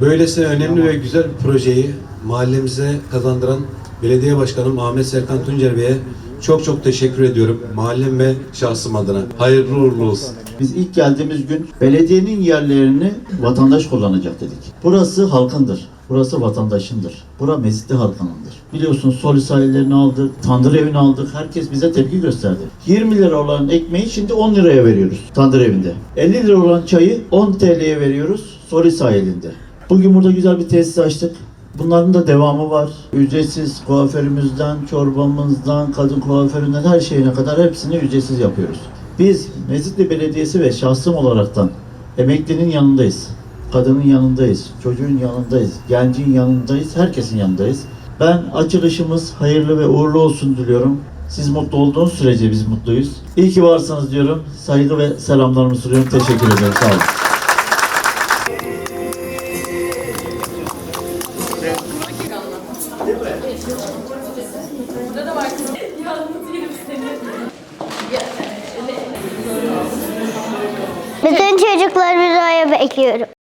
Böylesine önemli ve güzel bir projeyi mahallemize kazandıran belediye başkanım Ahmet Serkan Tuncer Bey'e çok çok teşekkür ediyorum. Mahallem ve şahsım adına. Hayırlı uğurlu olsun. Biz ilk geldiğimiz gün belediyenin yerlerini vatandaş kullanacak dedik. Burası halkındır. Burası vatandaşındır. Bura Mezitli halkınındır. Biliyorsun Soli sahillerini aldık, Tandır evini aldık. Herkes bize tepki gösterdi. 20 lira olan ekmeği şimdi 10 liraya veriyoruz Tandır evinde. 50 lira olan çayı 10 TL'ye veriyoruz Soli sahilinde. Bugün burada güzel bir tesis açtık. Bunların da devamı var. Ücretsiz kuaförümüzden, çorbamızdan, kadın kuaföründen her şeyine kadar hepsini ücretsiz yapıyoruz. Biz Mezitli Belediyesi ve şahsım olaraktan emeklinin yanındayız. Kadının yanındayız, çocuğun yanındayız, gencin yanındayız, herkesin yanındayız. Ben açılışımız hayırlı ve uğurlu olsun diliyorum. Siz mutlu olduğunuz sürece biz mutluyuz. İyi ki varsınız diyorum. Saygı ve selamlarımı sunuyorum. Teşekkür ederim. Sağ olun. Bütün çocuklarımızı oraya bekliyorum.